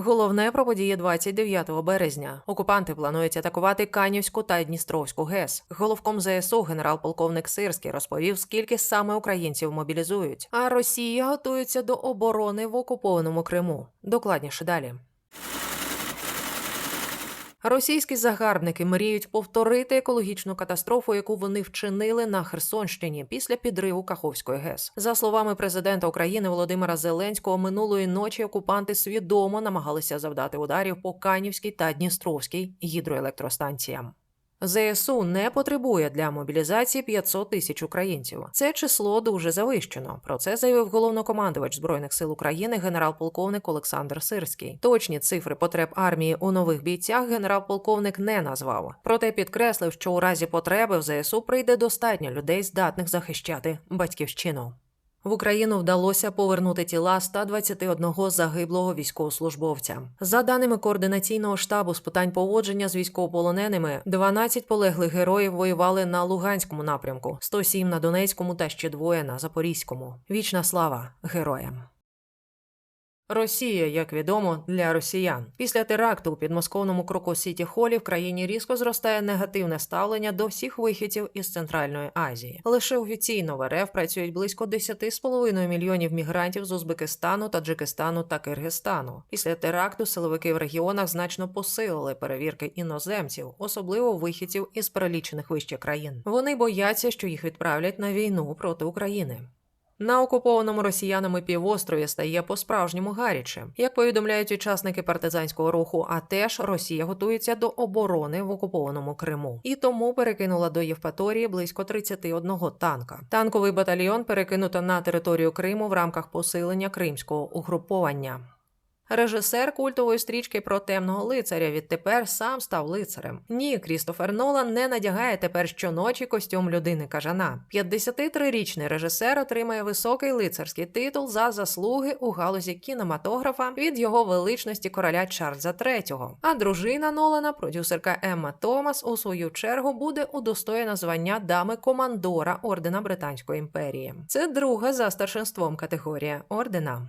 Головне про події 29 березня. Окупанти планують атакувати Канівську та Дністровську ГЕС. Головком ЗСУ генерал-полковник Сирський розповів, скільки саме українців мобілізують. А Росія готується до оборони в окупованому Криму. Докладніше далі. Російські загарбники мріють повторити екологічну катастрофу, яку вони вчинили на Херсонщині після підриву Каховської ГЕС. За словами президента України Володимира Зеленського, минулої ночі окупанти свідомо намагалися завдати ударів по Канівській та Дністровській гідроелектростанціям. ЗСУ не потребує для мобілізації 500 тисяч українців. Це число дуже завищено. Про це заявив головнокомандувач збройних сил України генерал-полковник Олександр Сирський. Точні цифри потреб армії у нових бійцях генерал-полковник не назвав. Проте підкреслив, що у разі потреби в ЗСУ прийде достатньо людей, здатних захищати батьківщину. В Україну вдалося повернути тіла 121 загиблого військовослужбовця. За даними координаційного штабу з питань поводження з військовополоненими, 12 полеглих героїв воювали на Луганському напрямку, 107 на Донецькому та ще двоє на Запорізькому. Вічна слава героям. Росія, як відомо, для росіян. Після теракту у підмосковному Крокус Сіті Холі в країні різко зростає негативне ставлення до всіх вихідців із Центральної Азії. Лише офіційно в РФ працюють близько 10,5 мільйонів мігрантів з Узбекистану, Таджикистану та Киргизстану. Після теракту силовики в регіонах значно посилили перевірки іноземців, особливо вихідців із перелічених вище країн. Вони бояться, що їх відправлять на війну проти України. На окупованому росіянами півострові стає по-справжньому гаряче. Як повідомляють учасники партизанського руху, а теж Росія готується до оборони в окупованому Криму і тому перекинула до Євпаторії близько 31 танка. Танковий батальйон перекинуто на територію Криму в рамках посилення кримського угруповання. Режисер культової стрічки про темного лицаря відтепер сам став лицарем. Ні, Крістофер Нолан не надягає тепер щоночі костюм людини кажана. 53-річний режисер отримає високий лицарський титул за заслуги у галузі кінематографа від його величності короля Чарльза III. А дружина Нолана, продюсерка Емма Томас, у свою чергу буде удостоєна звання дами командора ордена Британської імперії. Це друга за старшинством категорія ордена.